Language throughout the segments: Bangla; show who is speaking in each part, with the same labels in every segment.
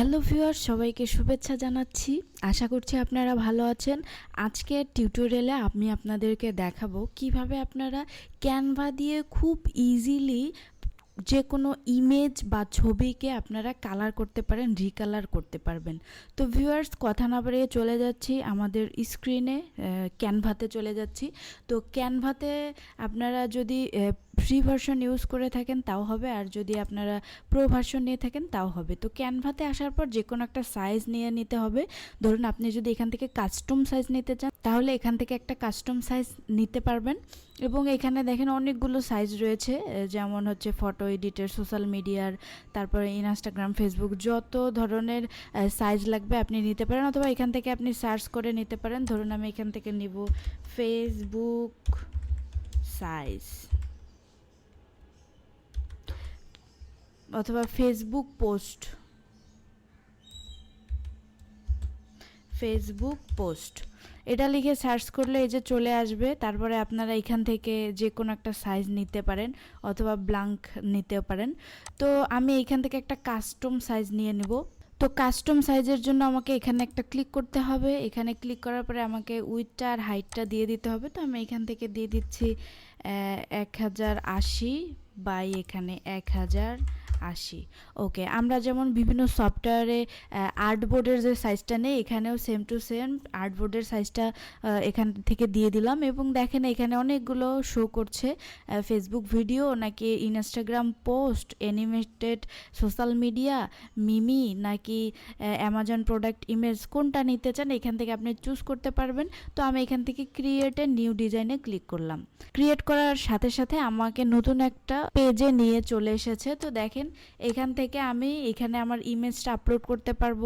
Speaker 1: হ্যালো ভিউয়ার সবাইকে শুভেচ্ছা জানাচ্ছি। আশা করছি আপনারা ভালো আছেন। আজকের টিউটোরিয়ালে আমি আপনাদেরকে দেখাবো কীভাবে আপনারা ক্যানভা দিয়ে খুব ইজিলি যে কোনো ইমেজ বা ছবিকে আপনারা কালার করতে পারেন রিকালার করতে পারবেন। তো ভিউয়ার্স, কথা না বাড়িয়ে চলে যাচ্ছি আমাদের স্ক্রিনে ক্যানভাতে চলে যাচ্ছি। তো ক্যানভাতে আপনারা যদি ফ্রি ভার্সন ইউজ করে থাকেন, তাও হবে। আর যদি আপনারা প্রো ভার্সন নিয়ে থাকেন, তাও হবে। তো ক্যানভাতে আসার পর যে কোনো একটা সাইজ নিয়ে নিতে হবে। ধরুন আপনি যদি এখান থেকে কাস্টম সাইজ নিতে চান, তাহলে এখান থেকে একটা কাস্টম সাইজ নিতে পারবেন। এবং এখানে দেখেন অনেকগুলো সাইজ রয়েছে। যেমন হচ্ছে ফটো এডিটের সোশ্যাল মিডিয়ার তারপরে ইনস্টাগ্রাম ফেসবুক যত ধরনের সাইজ লাগবে আপনি নিতে পারেন। অথবা এখান থেকে আপনি সার্চ করে নিতে পারেন। ধরুন আমি এখান থেকে নিব ফেসবুক সাইজ অথবা ফেসবুক পোস্ট ফেসবুক পোস্ট এটা লিখে সার্চ করলে এই যে চলে আসবে, তারপরে আপনারা এখান থেকে যে কোনো একটা সাইজ নিতে পারেন অথবা ব্লাঙ্ক নিতে পারেন। তো আমি এখান থেকে একটা কাস্টম সাইজ নিয়ে নেব। তো কাস্টম সাইজের জন্য আমাকে এখানে একটা ক্লিক করতে হবে। এখানে ক্লিক করার পরে আমাকে উইথটা আর হাইটটা দিয়ে দিতে হবে। তো আমি এখান থেকে দিয়ে দিচ্ছি এক হাজার আশি বাই এখানে এক হাজার আশি ওকে আমরা যেমন বিভিন্ন সফটওয়্যারে আর্টবোর্ডের যে সাইজটা নেই, এখানেও সেম টু সেম আর্টবোর্ডের সাইজটা এখান থেকে দিয়ে দিলাম এবং দেখেন এখানে অনেকগুলো শো করছে ফেসবুক ভিডিও নাকি Instagram post animated social media meme নাকি অ্যামাজন প্রোডাক্ট ইমেজ কোনটা নিতে চান এখান থেকে আপনি চুজ করতে পারবেন। তো আমি এখান থেকে ক্রিয়েটে নিউ ডিজাইনে ক্লিক করলাম। ক্রিয়েট করার সাথে সাথে আমাকে নতুন একটা পেজে নিয়ে চলে এসেছে। তো দেখেন এখান থেকে আমি এখানে আমার ইমেজটা আপলোড করতে পারব।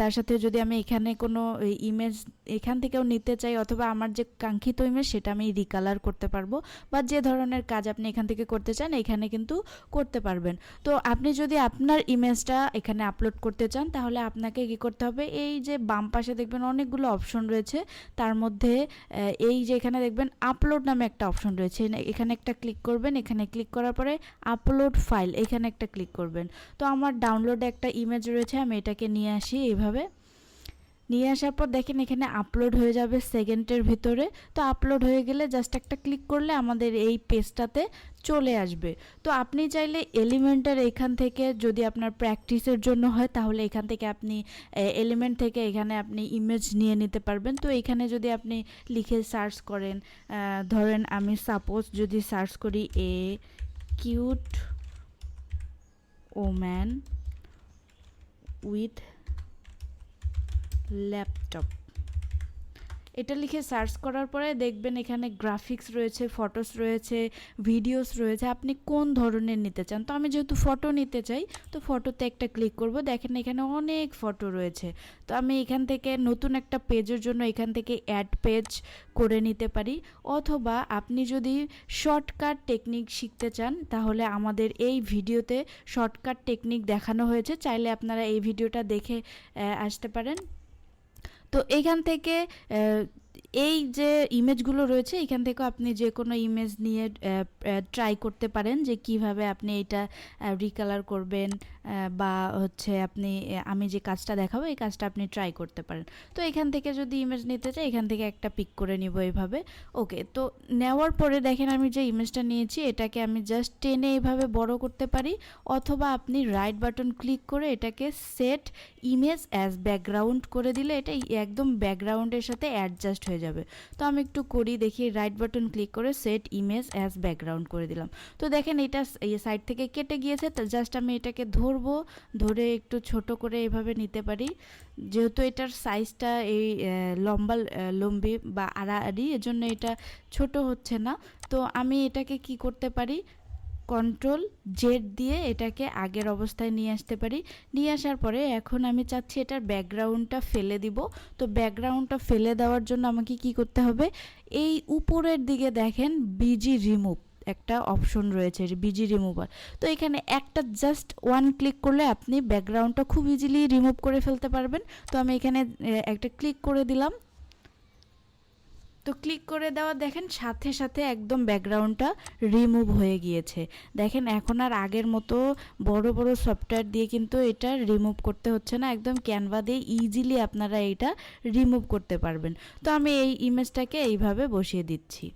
Speaker 1: তার সাথে যদি আমি এখানে কোনো ইমেজ এখান থেকেও নিতে চাই অথবা আমার যে কাঙ্ক্ষিত ইমেজ সেটা আমি রিকালার করতে পারব বা যে ধরনের কাজ আপনি এখান থেকে করতে চান এখানে কিন্তু করতে পারবেন। তো আপনি যদি আপনার ইমেজটা এখানে আপলোড করতে চান তাহলে আপনাকে কী করতে হবে? এই যে বাম পাশে দেখবেন অনেকগুলো অপশন রয়েছে। তার মধ্যে এই যে এখানে দেখবেন আপলোড নামে একটা অপশন রয়েছে। এখানে একটা ক্লিক করবেন। এখানে ক্লিক করার পরে আপলোড ফাইল এখানে একটা ক্লিক করবেন। তো আমার ডাউনলোডে একটা ইমেজ রয়েছে, আমি এটাকে নিয়ে আসি এইভাবে। নিয়ে আসার পর দেখেন এখানে আপলোড হয়ে যাবে সেকেন্ডের ভিতরে। তো আপলোড হয়ে গেলে জাস্ট একটা ক্লিক করলে আমাদের এই পেজটাতে চলে আসবে। তো আপনি চাইলে এলিমেন্টের এখান থেকে যদি আপনার প্র্যাকটিসের জন্য হয়, তাহলে এখান থেকে আপনি এলিমেন্ট থেকে এখানে আপনি ইমেজ নিয়ে নিতে পারবেন। তো এখানে যদি আপনি লিখে সার্চ করেন ধরেন আমি সাপোজ যদি সার্চ করি a cute woman with laptop. এটা লিখে সার্চ করার পরে দেখবেন এখানে গ্রাফিক্স রয়েছে, ফটোস রয়েছে, ভিডিওস রয়েছে। আপনি কোন ধরনের নিতে চান? তো আমি যেহেতু ফটো নিতে চাই, তো ফটোতে একটা ক্লিক করব। দেখেন এখানে অনেক ফটো রয়েছে। তো আমি এখান থেকে নতুন একটা পেজের জন্য এখান থেকে অ্যাড পেজ করে নিতে পারি। অথবা আপনি যদি শর্টকাট টেকনিক শিখতে চান, তাহলে আমাদের এই ভিডিওতে শর্টকাট টেকনিক দেখানো হয়েছে। চাইলে আপনারা এই ভিডিওটা দেখে আসতে পারেন। তো এইখান থেকে এই যে ইমেজগুলো রয়েছে, এখান থেকেও আপনি যে কোনো ইমেজ নিয়ে ট্রাই করতে পারেন যে কীভাবে আপনি এটা রিকালার করবেন বা হচ্ছে আপনি আমি যে কাজটা দেখাবো, এই কাজটা আপনি ট্রাই করতে পারেন। তো এখান থেকে যদি ইমেজ নিতে চাই, এখান থেকে একটা পিক করে নিব এইভাবে। ওকে তো নেওয়ার পরে দেখেন আমি যে ইমেজটা নিয়েছি, এটাকে আমি জাস্ট টেনে এইভাবে বড় করতে পারি, অথবা আপনি রাইট বাটন ক্লিক করে এটাকে সেট ইমেজ অ্যাজ ব্যাকগ্রাউন্ড করে দিলে, এটা একদম ব্যাকগ্রাউন্ডের সাথে অ্যাডজাস্ট হয়ে যাবে। তো আমি একটু করি, দেখি রাইট বাটন ক্লিক করে সেট ইমেজ অ্যাজ ব্যাকগ্রাউন্ড করে দিলাম। তো দেখেন এটা সাইড থেকে কেটে গিয়েছে, তো জাস্ট আমি এটাকে ধরবো, ধরে একটু ছোট করে এভাবে নিতে পারি। যেহেতু এটার সাইজটা এই লম্বা লম্বি বা আড়াআড়ি, এজন্য এটা ছোট হচ্ছে না। তো আমি এটাকে কি করতে পারি? কন্ট্রোল জেড দিয়ে এটাকে আগের অবস্থায় নিয়ে আসতে পারি। নিয়ে আসার পরে এখন আমি চাচ্ছি এটার ব্যাকগ্রাউন্ডটা ফেলে দিব। তো ব্যাকগ্রাউন্ডটা ফেলে দেওয়ার জন্য আমাকে কি করতে হবে? এই উপরের দিকে দেখেন বিজি রিমুভ একটা অপশন রয়েছে বিজি রিমুভার তো এখানে একটা জাস্ট ওয়ান ক্লিক করলে আপনি ব্যাকগ্রাউন্ডটা খুব ইজিলি রিমুভ করে ফেলতে পারবেন। তো আমি এখানে একটা ক্লিক করে দিলাম। তো ক্লিক করে দেওয়া দেখেন সাথে সাথে একদম ব্যাকগ্রাউন্ডটা রিমুভ হয়ে গিয়েছে। দেখেন এখন আর আগের মতো বড় বড় সফটওয়্যার দিয়ে কিন্তু এটা রিমুভ করতে হচ্ছে না। একদম ক্যানভা দিয়ে ইজিলি আপনারা এটা রিমুভ করতে পারবেন। তো আমি এই ইমেজটাকে এইভাবে বসিয়ে দিচ্ছি।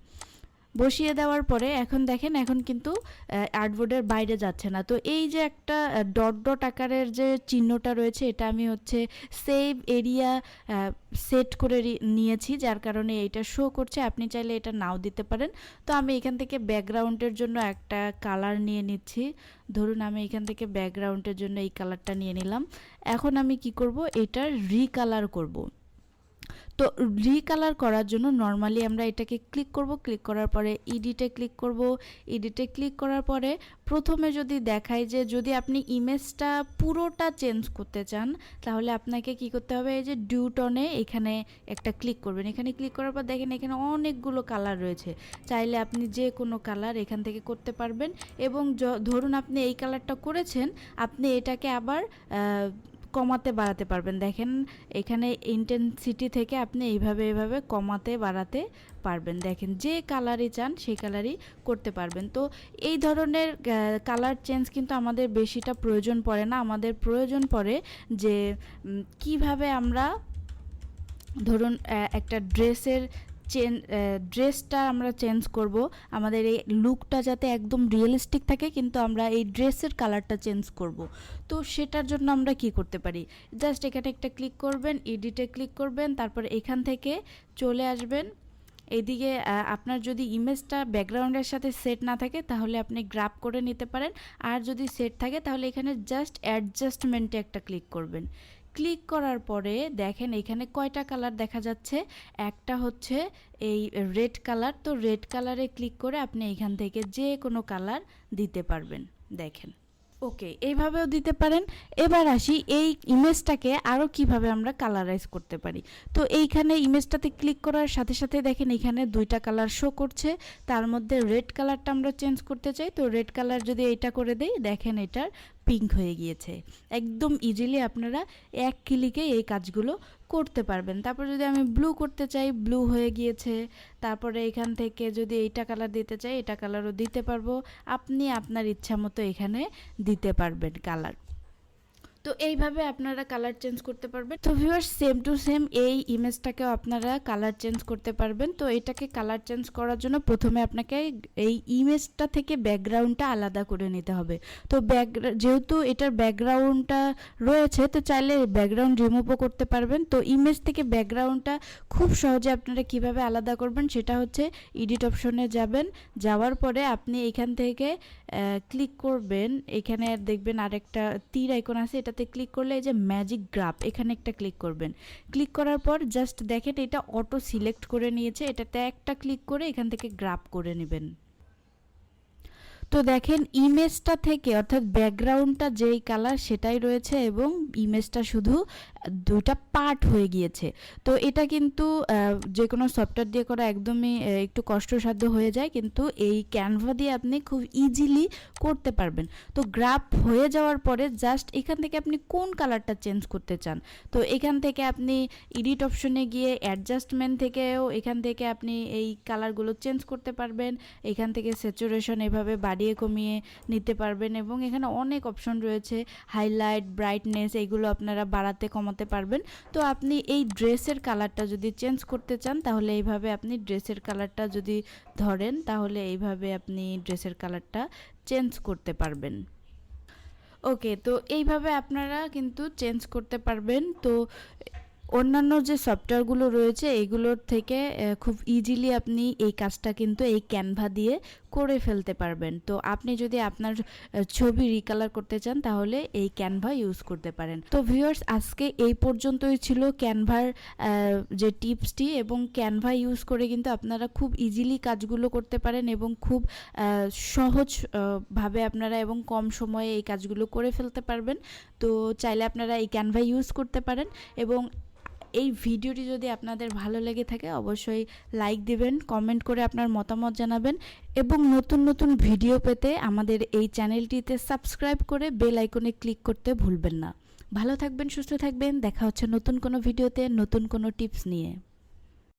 Speaker 1: বসিয়ে দেওয়ার পরে এখন দেখেন, এখন কিন্তু আর্টবোর্ডের বাইরে যাচ্ছে না। তো এই যে একটা ডট ডট আকারের যে চিহ্নটা রয়েছে, এটা আমি হচ্ছে সেভ এরিয়া সেট করে নিয়েছি, যার কারণে এইটা শো করছে। আপনি চাইলে এটা নাও দিতে পারেন। তো আমি এখান থেকে ব্যাকগ্রাউন্ডের জন্য একটা কালার নিয়ে নিচ্ছি। ধরুন, আমি এখান থেকে ব্যাকগ্রাউন্ডের জন্য এই কালারটা নিয়ে নিলাম। এখন আমি কি করব? এটার রিকালার করব। তো রিকালার করার জন্য নর্মালি আমরা এটাকে ক্লিক করব ক্লিক করার পরে ইডিটে ক্লিক করব ইডিটে ক্লিক করার পরে প্রথমে যদি দেখায় যে যদি আপনি ইমেজটা পুরোটা চেঞ্জ করতে চান, তাহলে আপনাকে কি করতে হবে? এই যে ডিউটনে এখানে একটা ক্লিক করবেন। এখানে ক্লিক করার পর দেখেন এখানে অনেকগুলো কালার রয়েছে। চাইলে আপনি যে কোনো কালার এখান থেকে করতে পারবেন এবং ধরুন আপনি এই কালারটা করেছেন, আপনি এটাকে আবার কমাতে বাড়াতে পারবেন। দেখেন, এখানে ইন্টেন্সিটি থেকে আপনি এইভাবে এইভাবে কমাতে, বাড়াতে পারবেন। দেখেন, যে কালারই চান, সেই কালারই করতে পারবেন। তো এই ধরনের কালার চেঞ্জ কিন্তু আমাদের বেশিটা প্রয়োজন পড়ে না। আমাদের প্রয়োজন পড়ে যে কীভাবে আমরা ধরুন একটা ড্রেসের চেন ড্রেসটা আমরা চেঞ্জ করব। আমাদের এই লুকটা যাতে একদম রিয়েলিস্টিক থাকে, কিন্তু আমরা এই ড্রেসের কালারটা চেঞ্জ করব। তো সেটার জন্য আমরা কি করতে পারি? জাস্ট এখানে একটা ক্লিক করবেন এডিটে ক্লিক করবেন, তারপর এখান থেকে চলে আসবেন। এদিকে আপনার যদি ইমেজটা ব্যাকগ্রাউন্ডের সাথে সেট না থাকে, তাহলে আপনি গ্রাপ করে নিতে পারেন। আর যদি সেট থাকে, তাহলে এখানে জাস্ট অ্যাডজাস্টমেন্টে একটা ক্লিক করবেন। ক্লিক করার পরে দেখেন এখানে কয়টা কালার দেখা যাচ্ছে। একটা হচ্ছে এই রেড কালার তো রেড কালারে ক্লিক করে আপনি এখান থেকে যে কোনো কালার দিতে পারবেন। দেখেন। ওকে, এইভাবেও দিতে পারেন। এবার আসি এই ইমেজটাকে আরও কীভাবে আমরা কালারাইজ করতে পারি। তো এইখানে ইমেজটাতে ক্লিক করার সাথে সাথে দেখেন এখানে দুইটা কালার শো করছে। তার মধ্যে রেড কালারটা আমরা চেঞ্জ করতে চাই। তো রেড কালার যদি এটা করে দেই, দেখেন এটার পিঙ্ক হয়ে গিয়েছে। একদম ইজিলি আপনারা এক ক্লিকে এই কাজগুলো করতে পারবেন। তারপর যদি আমি ব্লু করতে চাই ব্লু হয়ে গিয়েছে। তারপরে এখান থেকে যদি এইটা কালার দিতে চাই, এটা কালারও দিতে পারব। আপনি আপনার ইচ্ছা মতো এখানে দিতে পারবেন কালার তো এইভাবে আপনারা কালার চেঞ্জ করতে পারবেন। তো ভিউয়ার্স সেম টু সেম এই ইমেজটাকেও আপনারা কালার চেঞ্জ করতে পারবেন। তো এটাকে কালার চেঞ্জ করার জন্য প্রথমে আপনাকে এই ইমেজটা থেকে ব্যাকগ্রাউন্ডটা আলাদা করে নিতে হবে। তো ব্যাক যেহেতু এটার ব্যাকগ্রাউন্ডটা রয়েছে, তো চাইলে ব্যাকগ্রাউন্ড রিমুভও করতে পারবেন। তো ইমেজ থেকে ব্যাকগ্রাউন্ডটা খুব সহজে আপনারা কীভাবে আলাদা করবেন, সেটা হচ্ছে এডিট অপশনে যাবেন। যাওয়ার পরে আপনি এখান থেকে ক্লিক করবেন, এখানে দেখবেন আরেকটা তীর আইকন আছে, এটাতে ক্লিক করলে এই যে ম্যাজিক গ্রাফ এখানে একটা ক্লিক করবেন। ক্লিক করার পর জাস্ট দেখেন এটা অটো সিলেক্ট করে নিয়েছে, এটাতে একটা ক্লিক করে এখান থেকে গ্রাফ করে নেবেন। তো দেখেন ইমেজটা থেকে, অর্থাৎ ব্যাকগ্রাউন্ডটা যেই কালার সেটাই রয়েছে এবং ইমেজটা শুধু দুইটা পার্ট হয়ে গিয়েছে। তো এটা কিন্তু যে কোনো সফটওয়্যার দিয়ে করা একদমই একটু কষ্টসাধ্য হয়ে যায়, কিন্তু এই ক্যানভা দিয়ে আপনি খুব ইজিলি করতে পারবেন। তো গ্রাফ হয়ে যাওয়ার পরে জাস্ট এখান থেকে আপনি কোন কালারটা চেঞ্জ করতে চান? তো এখান থেকে আপনি এডিট অপশনে গিয়ে অ্যাডজাস্টমেন্ট থেকেও এখান থেকে আপনি এই কালারগুলো চেঞ্জ করতে পারবেন। এখান থেকে স্যাচুরেশন এভাবে বাড়িয়ে কমিয়ে নিতে পারবেন এবং এখানে অনেক অপশন রয়েছে। হাইলাইট ব্রাইটনেস এগুলো আপনারা বাড়াতে, কমাতে পারবেন। তো আপনি এই ড্রেসের কালারটা যদি চেঞ্জ করতে চান, তাহলে এইভাবে আপনি ড্রেসের কালারটা যদি ধরেন, তাহলে এইভাবে আপনি ড্রেসের কালারটা চেঞ্জ করতে পারবেন। ওকে, তো এইভাবে আপনারা কিন্তু চেঞ্জ করতে পারবেন। তো অন্যান্য যে সফটওয়্যারগুলো রয়েছে এগুলোর থেকে খুব ইজিলি আপনি এই কাজটা কিন্তু এই ক্যানভা দিয়ে করে ফেলতে পারবেন। তো আপনি যদি আপনার ছবি রিকালার করতে চান তাহলে এই ক্যানভা ইউজ করতে পারেন। তো ভিউয়ার্স আজকে এই পর্যন্তই ছিল ক্যানভার যে টিপসটি এবং ক্যানভা ইউজ করে কিন্তু আপনারা খুব ইজিলি কাজগুলো করতে পারেন এবং খুব আহ, সহজ আহ, ভাবে আপনারা এবং কম সময়ে এই কাজগুলো করে ফেলতে পারবেন। তো চাইলে আপনারা এই ক্যানভা ইউজ করতে পারেন এবং এই ভিডিওটি যদি আপনাদের ভালো লেগে থাকে, অবশ্যই লাইক দিবেন কমেন্ট করে আপনার মতামত জানাবেন এবং নতুন নতুন ভিডিও পেতে আমাদের এই চ্যানেলটিতে সাবস্ক্রাইব করে বেল আইকনে ক্লিক করতে ভুলবেন না। ভালো থাকবেন, সুস্থ থাকবেন, দেখা হচ্ছে নতুন কোনো ভিডিওতে নতুন কোনো টিপস নিয়ে।